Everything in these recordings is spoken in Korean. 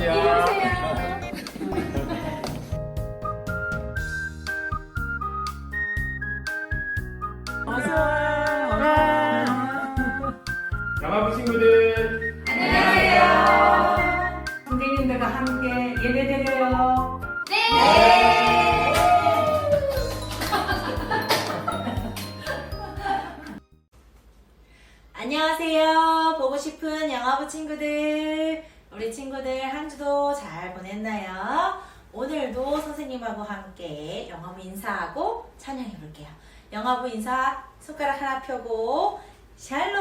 와. 양아부 친구들. 안녕하세요. 선생님들과 함께 예배드려요. 안녕하세요. 보고 싶은 영화부 친구들. 우리 친구들 한 주도 잘 보냈나요? 오늘도 선생님하고 함께 영화부 인사하고 찬양해 볼게요. 영화부 인사 손가락 하나 펴고 샬롬.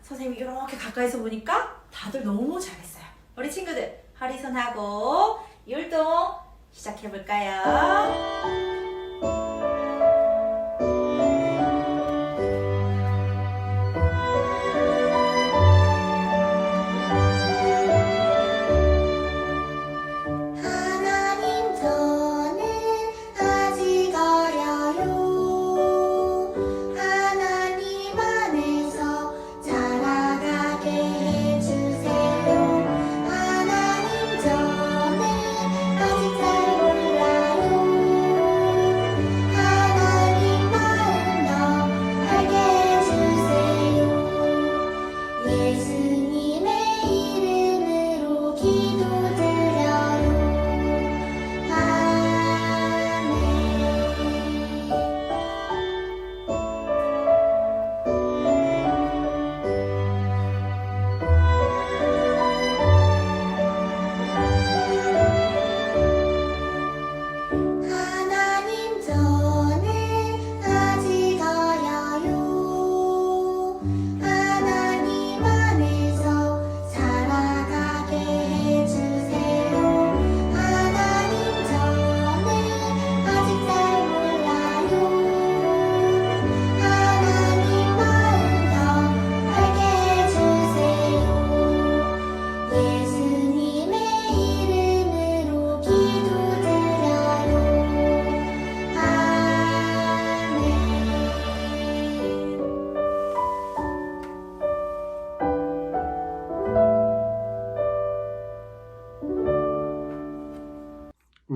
선생님이 이렇게 가까이서 보니까 다들 너무 잘했어요. 우리 친구들 허리손하고 율동 시작해 볼까요?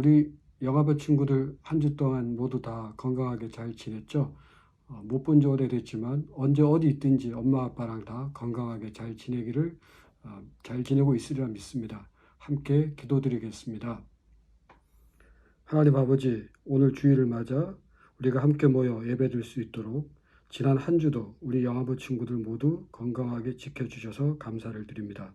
우리 영화부 친구들 한 주 동안 모두 다 건강하게 잘 지냈죠? 못 본 지 오래됐지만 언제 어디 있든지 엄마 아빠랑 다 건강하게 잘 지내기를 어, 잘 지내고 있으리라 믿습니다. 함께 기도드리겠습니다. 하나님 아버지, 오늘 주일을 맞아 우리가 함께 모여 예배드릴 수 있도록 지난 한 주도 우리 영화부 친구들 모두 건강하게 지켜주셔서 감사를 드립니다.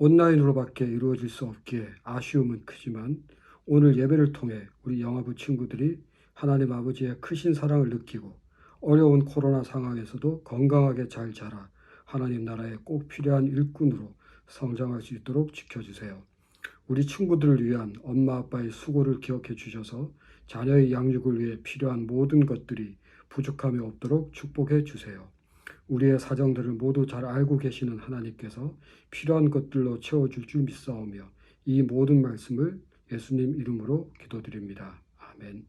온라인으로밖에 이루어질 수 없기에 아쉬움은 크지만 오늘 예배를 통해 우리 영화부 친구들이 하나님 아버지의 크신 사랑을 느끼고 어려운 코로나 상황에서도 건강하게 잘 자라 하나님 나라에 꼭 필요한 일꾼으로 성장할 수 있도록 지켜주세요. 우리 친구들을 위한 엄마 아빠의 수고를 기억해 주셔서 자녀의 양육을 위해 필요한 모든 것들이 부족함이 없도록 축복해 주세요. 우리의 사정들을 모두 잘 알고 계시는 하나님께서 필요한 것들로 채워줄 줄 믿사오며 이 모든 말씀을 예수님 이름으로 기도드립니다. 아멘.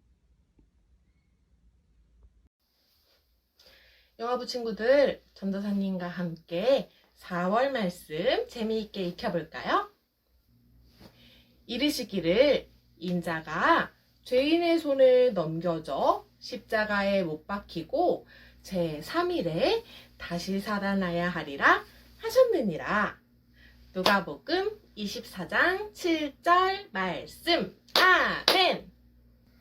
영화부 친구들, 전도사님과 함께 4월 말씀 재미있게 익혀볼까요? 이르시기를 인자가 죄인의 손을 넘겨져 십자가에 못 박히고 제 3일에 다시 살아나야 하리라 하셨느니라. 누가복음 24장 7절 말씀. 아멘.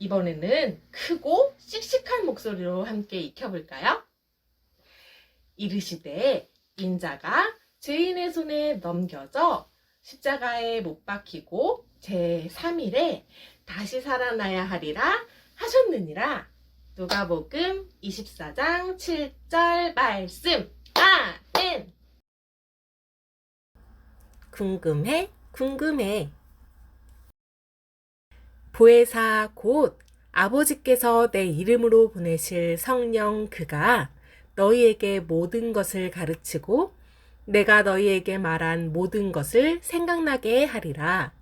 이번에는 크고 씩씩한 목소리로 함께 익혀볼까요? 이르시되 인자가 죄인의 손에 넘겨져 십자가에 못 박히고 제 3일에 다시 살아나야 하리라 하셨느니라. 누가복음 24장 7절 말씀. 아멘. 궁금해? 궁금해. 보혜사 곧 아버지께서 내 이름으로 보내실 성령 그가 너희에게 모든 것을 가르치고 내가 너희에게 말한 모든 것을 생각나게 하리라.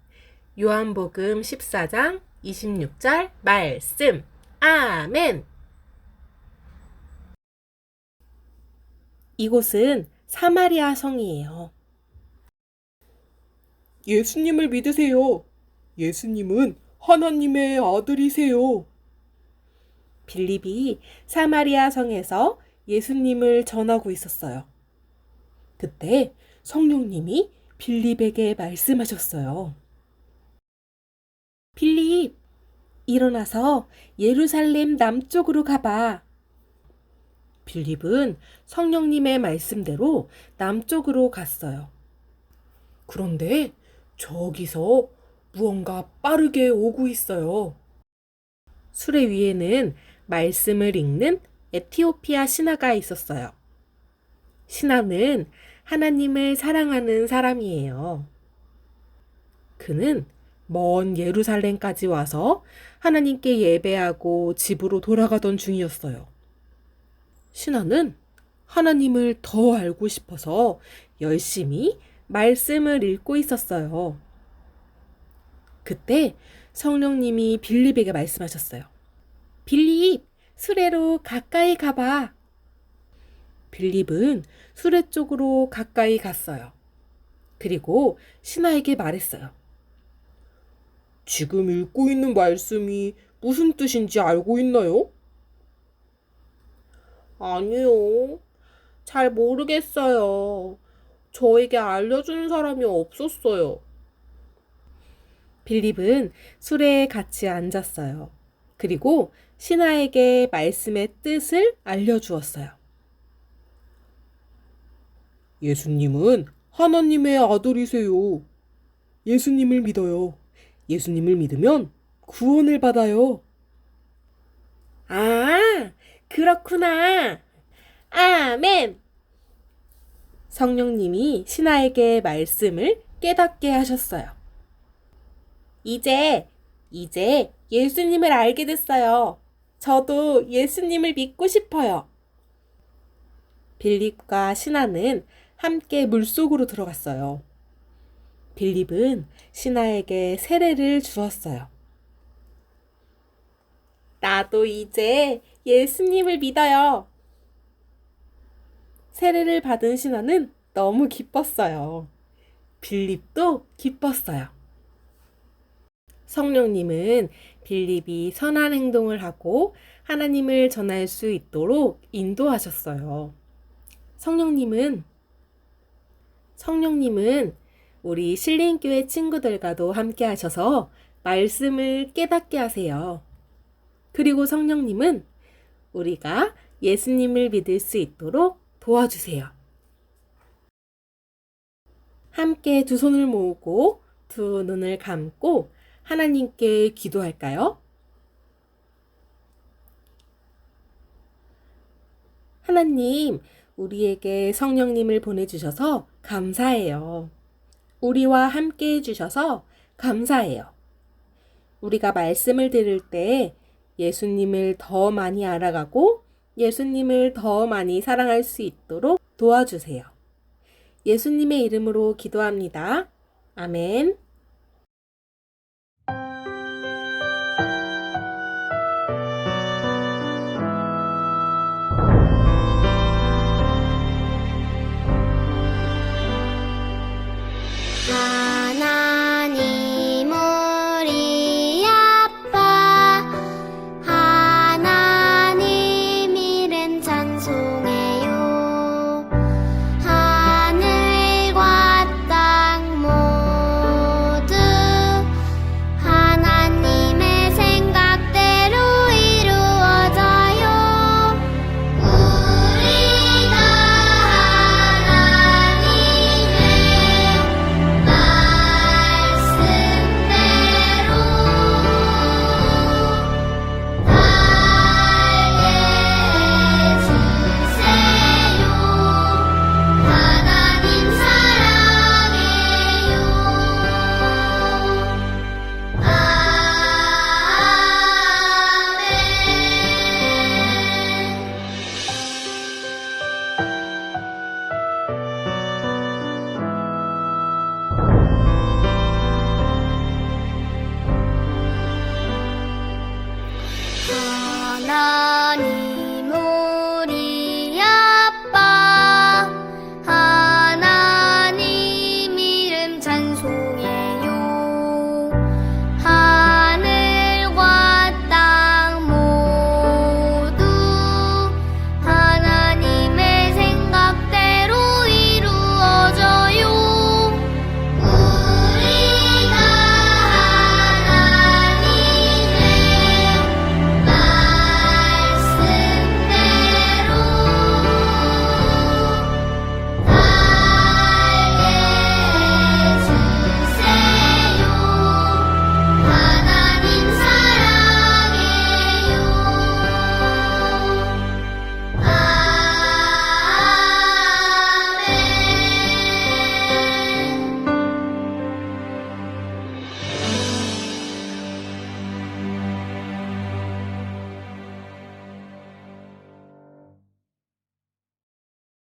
요한복음 14장 26절 말씀. 아멘. 이곳은 사마리아 성이에요. 예수님을 믿으세요. 예수님은 하나님의 아들이세요. 빌립이 사마리아 성에서 예수님을 전하고 있었어요. 그때 성령님이 빌립에게 말씀하셨어요. 빌립, 일어나서 예루살렘 남쪽으로 가봐. 빌립은 성령님의 말씀대로 남쪽으로 갔어요. 그런데 저기서 무언가 빠르게 오고 있어요. 수레 위에는 말씀을 읽는 에티오피아 신하가 있었어요. 신하는 하나님을 사랑하는 사람이에요. 그는 먼 예루살렘까지 와서 하나님께 예배하고 집으로 돌아가던 중이었어요. 신하는 하나님을 더 알고 싶어서 열심히 말씀을 읽고 있었어요. 그때 성령님이 빌립에게 말씀하셨어요. 빌립, 수레로 가까이 가봐. 빌립은 수레 쪽으로 가까이 갔어요. 그리고 신하에게 말했어요. 지금 읽고 있는 말씀이 무슨 뜻인지 알고 있나요? 아니요. 잘 모르겠어요. 저에게 알려주는 사람이 없었어요. 빌립은 수레에 같이 앉았어요. 그리고 신하에게 말씀의 뜻을 알려주었어요. 예수님은 하나님의 아들이세요. 예수님을 믿어요. 예수님을 믿으면 구원을 받아요. 아, 그렇구나. 아멘. 성령님이 신하에게 말씀을 깨닫게 하셨어요. 이제, 이제 예수님을 알게 됐어요. 저도 예수님을 믿고 싶어요. 빌립과 신하는 함께 물속으로 들어갔어요. 빌립은 신하에게 세례를 주었어요. 나도 이제 예수님을 믿어요. 세례를 받은 신하는 너무 기뻤어요. 빌립도 기뻤어요. 성령님은 빌립이 선한 행동을 하고 하나님을 전할 수 있도록 인도하셨어요. 성령님은 성령님은 우리 신림교회 친구들과도 함께 하셔서 말씀을 깨닫게 하세요. 그리고 성령님은 우리가 예수님을 믿을 수 있도록 도와주세요. 함께 두 손을 모으고 두 눈을 감고 하나님께 기도할까요? 하나님, 우리에게 성령님을 보내주셔서 감사해요. 우리와 함께 해주셔서 감사해요. 우리가 말씀을 들을 때 예수님을 더 많이 알아가고 예수님을 더 많이 사랑할 수 있도록 도와주세요. 예수님의 이름으로 기도합니다. 아멘.